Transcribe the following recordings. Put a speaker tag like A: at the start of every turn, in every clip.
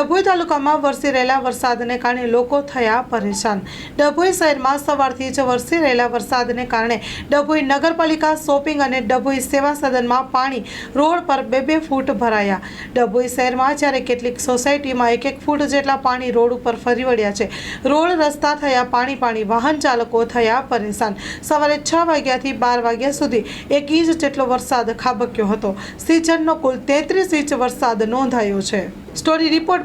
A: ડભોઈ તાલુકામાં વરસી રહેલા વરસાદને કારણે લોકો થયા પરેશાન. ડભોઈ શહેરમાં સવારથી જ વરસી રહેલા વરસાદને કારણે ડભોઈ નગરપાલિકા શોપિંગ અને ડભોઈ સેવા સદનમાં પાણી રોડ પર બે બે ફૂટ ભરાયા. ડભોઈ શહેરમાં જ્યારે કેટલીક સોસાયટીમાં એક એક ફૂટ જેટલા પાણી રોડ ઉપર ફરી વળ્યા છે. રોડ રસ્તા થયા, પાણી પાણી, વાહન ચાલકો થયા પરેશાન. સવારે છ વાગ્યાથી બાર વાગ્યા સુધી એક ઇંચ જેટલો વરસાદ ખાબક્યો હતો. સિઝનનો કુલ તેત્રીસ ઇંચ વરસાદ નોંધાયો છે. Story report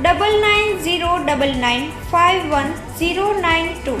B: Double nine zero double nine five one zero nine two.